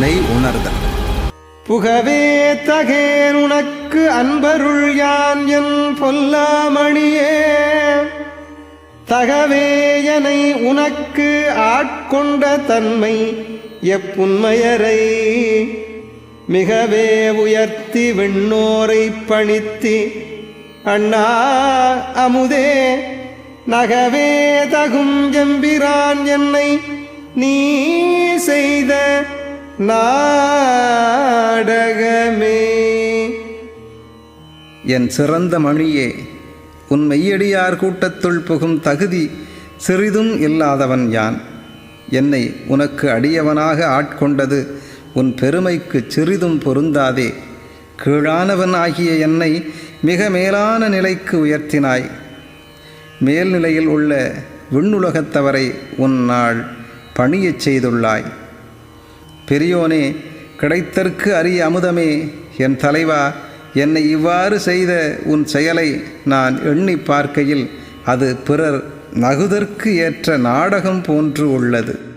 மெய் உணர்தல் புகவே தகேன் உனக்கு அன்பருள் யான் என் பொல்லாமணியே. தகவேயனை உனக்கு ஆட்கொண்ட தன்மை எப்புண்மையரை மிகவே உயர்த்தி விண்ணோரை பணித்தி அண்ணா அமுதே. நகவே தகும் எம்பிரான் என்னை நீ செய்த நாடகமே. என் சிறந்த மணியே உன் மெய்யடியார் கூட்டத்துள் புகும் தகுதி சிறிதும் இல்லாதவன் யான். என்னை உனக்கு அடியவனாக ஆட்கொண்டது உன் பெருமைக்கு சிறிதும் பொருந்தாதே. கீழானவன் ஆகிய என்னை மிக மேலான நிலைக்கு உயர்த்தினாய். மேல்நிலையில் உள்ள விண்ணுலகத்தவரை உன் நாள் பணியச் செய்துள்ளாய். பெரியோனே கிடைத்தற்கு அரிய அமுதமே. என் தலைவா என்னை இவ்வாறு செய்த உன் செயலை நான் எண்ணி பார்க்கையில் அது பிறர் நகுதற்கு ஏற்ற நாடகம் போன்று உள்ளது.